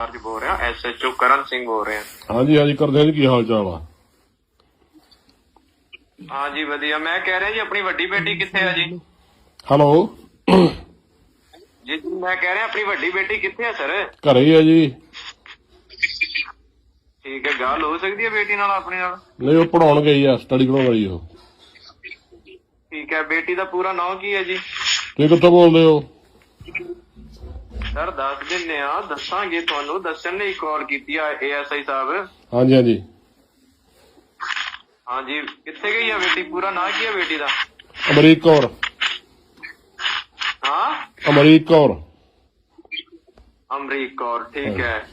Charge ਬੋਲ ਰਿਹਾ SHO ਕਰਨ ਸਿੰਘ ਬੋਲ ਰਿਹਾ। ਹਾਂਜੀ ਹਾਂਜੀ ਕਰਦੇ ਜੀ ਕੀ ਹਾਲ ਚਾਲ ਆ? ਹਾਂ ਜੀ ਵਧੀਆ। ਮੈਂ ਕਹਿ ਰਿਹਾ ਜੀ ਆਪਣੀ ਵੱਡੀ ਬੇਟੀ ਕਿੱਥੇ ਆ ਜੀ? ਹੈਲੋ? ਜੀ ਮੈਂ ਕਹਿ ਰਿਹਾ ਆਪਣੀ ਵੱਡੀ ਬੇਟੀ ਕਿੱਥੇ ਆ ਸਰ? ਘਰੇ ਹੀ ਆ ਜੀ। ਠੀਕ ਹੈ ਗੱਲ ਹੋ ਸਕਦੀ ਹੈ ਬੇਟੀ ਨਾਲ ਆਪਣੀ ਨਾਲ? ਨਹੀਂ ਉਹ ਪੜਾਉਣ ਗਈ ਆ ਸਟੱਡੀ ਕਰਾਉਣ ਗਈ ਉਹ। ਠੀਕ ਹੈ ਬੇਟੀ ਦਾ ਪੂਰਾ ਨਾਮ ਕੀ ਹੈ ਜੀ? ਤੁਸੀਂ ਕਿੱਥੋਂ ਬੋਲਦੇ ਹੋ? ਸਰ ਦੱਸ ਦਿੰਨੇ ਆ ਦੱਸਾਂਗੇ ਤੁਹਾਨੂੰ। ਦੱਸਣ ਲਈ ਕਾਲ ਕੀਤੀ ਆ ਏਐਸਆਈ ਸਾਹਿਬ। ਹਾਂਜੀ ਹਾਂਜੀ। ਹਾਂ ਜੀ ਕਿੱਥੇ ਗਈ ਆ ਬੇਟੀ? ਪੂਰਾ ਨਾਂ ਕੀ ਹੈ ਬੇਟੀ ਦਾ? ਅਮਰੀਕ ਕੌਰ। ਹਾਂ? ਅਮਰੀਕ ਕੌਰ। ਅਮਰੀਕ ਕੌਰ ਠੀਕ ਹੈ।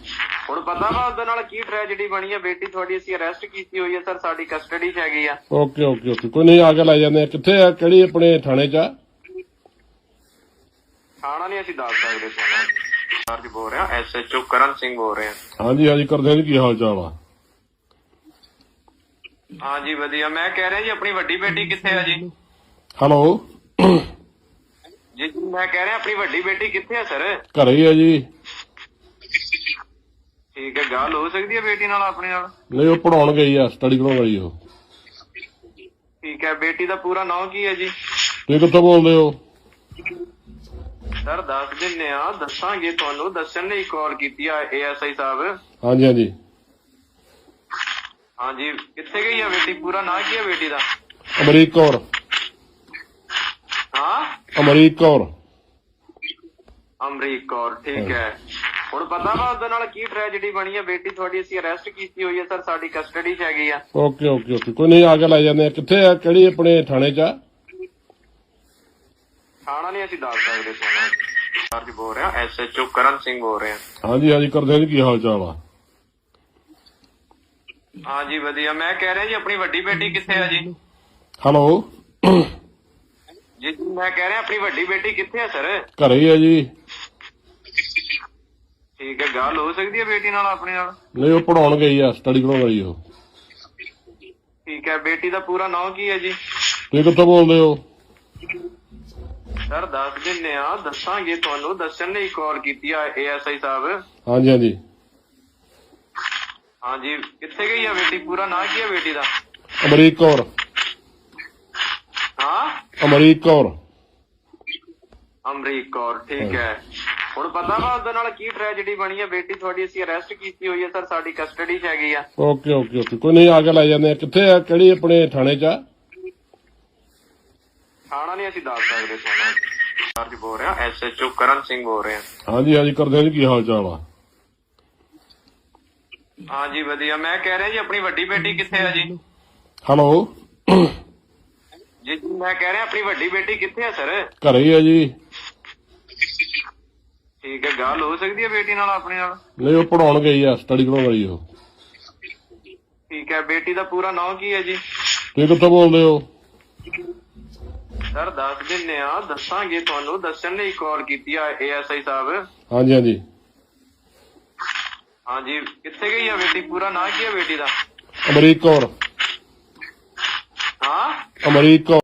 ਹੁਣ ਪਤਾ ਵਾ ਉਹਦੇ ਨਾਲ ਕੀ ਟ੍ਰੈਜੇਡੀ ਬਣੀ ਹੈ ਬੇਟੀ ਤੁਹਾਡੀ ਅਸੀਂ ਅਰੈਸਟ ਕੀਤੀ ਹੋਈ ਹੈ ਸਰ ਸਾਡੀ ਕਸਟਡੀ 'ਚ ਹੈਗੀ ਆ। Okay okay okay. ਕੋਈ ਨਹੀਂ ਆ ਕੇ ਲੈ ਜਾਂਦੇ ਆ। ਕਿੱਥੇ ਆ? ਕਿਹੜੀ ਆਪਣੇ ਥਾਣੇ 'ਚ ਆ? ਥਾਣਾ ਨਹੀਂ ਅਸੀਂ ਦੱਸ ਸਕਦੇ ਤੁਹਾਨੂੰ ਚਾਰਜ ਬੋਲ ਰਿਹਾ ਐਸਐਚਓ ਕਰਨ ਸਿੰਘ ਬੋਲ ਰਿਹਾ। ਹਾਂਜੀ ਹਾਂਜੀ ਕਰਦੇ ਜੀ ਕੀ ਹਾਲ ਚਾਲ ਆ? ਹਾਂ ਜੀ ਵਧੀਆ। ਮੈਂ ਕਹਿ ਰਿਹਾ ਜੀ ਆਪਣੀ ਵੱਡੀ ਬੇਟੀ ਕਿੱਥੇ ਆ ਜੀ? ਹੈਲੋ? ਜੀ ਜੀ, ਮੈਂ ਕਹਿ ਰਿਹਾ ਆਪਣੀ ਵੱਡੀ ਬੇਟੀ ਕਿੱਥੇ ਆ ਸਰ? ਘਰੇ ਹੀ ਆ ਜੀ। ਠੀਕ ਹੈ ਗੱਲ ਹੋ ਸਕਦੀ ਹੈ ਬੇਟੀ ਨਾਲ ਆਪਣੀ ਨਾਲ? ਨਹੀਂ ਉਹ ਪੜਾਉਣ ਗਈ ਆ ਸਟੱਡੀ ਕਰਾਉਣ ਗਈ ਉਹ। ਠੀਕ ਹੈ ਬੇਟੀ ਦਾ ਪੂਰਾ ਨਾਮ ਕੀ ਹੈ ਜੀ? ਤੁਸੀਂ ਕਿੱਥੋਂ ਬੋਲਦੇ ਹੋ? ਸਰ ਦੱਸ ਦਿੰਨੇ ਆ ਦੱਸਾਂਗੇ ਤੁਹਾਨੂੰ। ਦੱਸਣ ਲਈ ਕਾਲ ਕੀਤੀ ਆ ਏਐਸਆਈ ਸਾਹਿਬ। ਹਾਂਜੀ ਹਾਂਜੀ। ਹਾਂ ਜੀ ਕਿੱਥੇ ਗਈ ਆ ਬੇਟੀ? ਪੂਰਾ ਨਾਂ ਕੀ ਹੈ ਬੇਟੀ ਦਾ? ਅਮਰੀਕ ਕੌਰ। ਹਾਂ? ਅਮਰੀਕ ਕੌਰ। ਅਮਰੀਕ ਕੌਰ ਠੀਕ ਹੈ। ਹੁਣ ਪਤਾ ਵਾ ਉਹਦੇ ਨਾਲ ਕੀ ਟ੍ਰੈਜੇਡੀ ਬਣੀ ਹੈ ਬੇਟੀ ਤੁਹਾਡੀ ਅਸੀਂ ਅਰੈਸਟ ਕੀਤੀ ਹੋਈ ਹੈ ਸਰ ਸਾਡੀ ਕਸਟਡੀ 'ਚ ਹੈਗੀ ਆ। Okay okay okay. ਕੋਈ ਨਹੀਂ ਆ ਕੇ ਲੈ ਜਾਂਦੇ ਆ। ਕਿੱਥੇ ਆ? ਕਿਹੜੀ ਆਪਣੇ ਥਾਣੇ 'ਚ ਆ? ਥਾਣਾ ਨਹੀਂ ਅਸੀਂ ਦੱਸ ਸਕਦੇ ਤੁਹਾਨੂੰ। ਚਾਰਜ ਬੋਲ ਰਿਹਾ ਐਸਐਚਓ ਕਰਨ ਸਿੰਘ ਬੋਲ ਰਿਹਾ। ਹਾਂਜੀ ਹਾਂਜੀ ਕਰਦੇ ਜੀ ਕੀ ਹਾਲ ਚਾਲ ਆ? ਹਾਂ ਜੀ ਵਧੀਆ। ਮੈਂ ਕਹਿ ਰਿਹਾ ਜੀ ਆਪਣੀ ਵੱਡੀ ਬੇਟੀ ਕਿੱਥੇ ਆ ਜੀ? ਹੈਲੋ। ਜੀ ਜੀ, ਮੈਂ ਕਹਿ ਰਿਹਾ ਆਪਣੀ ਵੱਡੀ ਬੇਟੀ ਕਿੱਥੇ ਆ ਸਰ? ਘਰੇ ਹੀ ਆ ਜੀ। ਠੀਕ ਹੈ ਗੱਲ ਹੋ ਸਕਦੀ ਹੈ ਬੇਟੀ ਨਾਲ ਆਪਣੀ ਨਾਲ? ਨਹੀਂ ਉਹ ਪੜਾਉਣ ਗਈ ਆ ਸਟੱਡੀ ਕਰਾਉਣ ਗਈ ਉਹ ਠੀਕ ਹੈ ਬੇਟੀ ਦਾ ਪੂਰਾ ਨਾਮ ਕੀ ਹੈ ਜੀ? ਤੁਸੀਂ ਕਿੱਥੋਂ ਬੋਲਦੇ ਹੋ? ਸਰ ਦੱਸ ਦਿੰਨੇ ਆ ਦੱਸਾਂਗੇ ਤੁਹਾਨੂੰ। ਦੱਸਣ ਲਈ ਕਾਲ ਕੀਤੀ ਆ ਏਐਸਆਈ ਸਾਹਿਬ। ਹਾਂਜੀ ਹਾਂਜੀ। ਹਾਂ ਜੀ ਕਿੱਥੇ ਗਈ ਆ ਬੇਟੀ? ਪੂਰਾ ਨਾਂ ਕੀ ਹੈ ਬੇਟੀ ਦਾ? ਅਮਰੀਕ ਕੌਰ। ਹਾਂ? ਅਮਰੀਕ ਕੌਰ। ਅਮਰੀਕ ਕੌਰ ਠੀਕ ਹੈ। ਹੁਣ ਪਤਾ ਵਾ ਉਹਦੇ ਨਾਲ ਕੀ ਟ੍ਰੈਜੇਡੀ ਬਣੀ ਹੈ ਬੇਟੀ ਤੁਹਾਡੀ ਅਸੀਂ ਅਰੈਸਟ ਕੀਤੀ ਹੋਈ ਹੈ ਸਰ ਸਾਡੀ ਕਸਟਡੀ 'ਚ ਹੈਗੀ ਆ। Okay okay okay. ਕੋਈ ਨਹੀਂ ਆ ਕੇ ਲੈ ਜਾਂਦੇ ਆ। ਕਿੱਥੇ ਆ? ਕਿਹੜੀ ਆਪਣੇ ਥਾਣੇ 'ਚ ਆ? ਥਾਣਾ ਨਹੀਂ ਅਸੀਂ ਦੱਸ ਸਕਦੇ ਤੁਹਾਨੂੰ ਚਾਰਜ ਬੋਲ ਰਿਹਾ ਐਸਐਚਓ ਕਰਨ ਸਿੰਘ ਬੋਲ ਰਿਹਾ। ਹਾਂਜੀ ਹਾਂਜੀ ਕਰਦੇ ਜੀ ਕੀ ਹਾਲ ਚਾਲ ਆ? ਹਾਂ ਜੀ ਵਧੀਆ। ਮੈਂ ਕਹਿ ਰਿਹਾ ਜੀ ਆਪਣੀ ਵੱਡੀ ਬੇਟੀ ਕਿੱਥੇ ਆ ਜੀ? ਹੈਲੋ ਜੀ ਜੀ, ਮੈਂ ਕਹਿ ਰਿਹਾ ਆਪਣੀ ਵੱਡੀ ਬੇਟੀ ਕਿੱਥੇ ਆ ਸਰ? ਘਰੇ ਹੀ ਆ ਜੀ। ਠੀਕ ਹੈ ਗੱਲ ਹੋ ਸਕਦੀ ਹੈ ਬੇਟੀ ਨਾਲ ਆਪਣੀ ਨਾਲ? ਨਹੀਂ ਉਹ ਪੜਾਉਣ ਗਈ ਆ ਸਟੱਡੀ ਕਰਾਉਣ ਗਈ ਉਹ। ਠੀਕ ਹੈ ਬੇਟੀ ਦਾ ਪੂਰਾ ਨਾਮ ਕੀ ਹੈ ਜੀ? ਤੁਸੀਂ ਕਿੱਥੋਂ ਬੋਲਦੇ ਹੋ? ਸਰ ਦੱਸ ਦਿੰਨੇ ਆ ਦੱਸਾਂਗੇ ਤੁਹਾਨੂੰ। ਦੱਸਣ ਲਈ ਕਾਲ ਕੀਤੀ ਆ ਏਐਸਆਈ ਸਾਹਿਬ। ਹਾਂਜੀ ਹਾਂਜੀ। ਹਾਂ ਜੀ ਕਿੱਥੇ ਗਈ ਆ ਬੇਟੀ? ਪੂਰਾ ਨਾਂ ਕੀ ਹੈ ਬੇਟੀ ਦਾ? ਅਮਰੀਕ ਕੌਰ। ਹਾਂ? ਅਮਰੀਕ ਕੌਰ।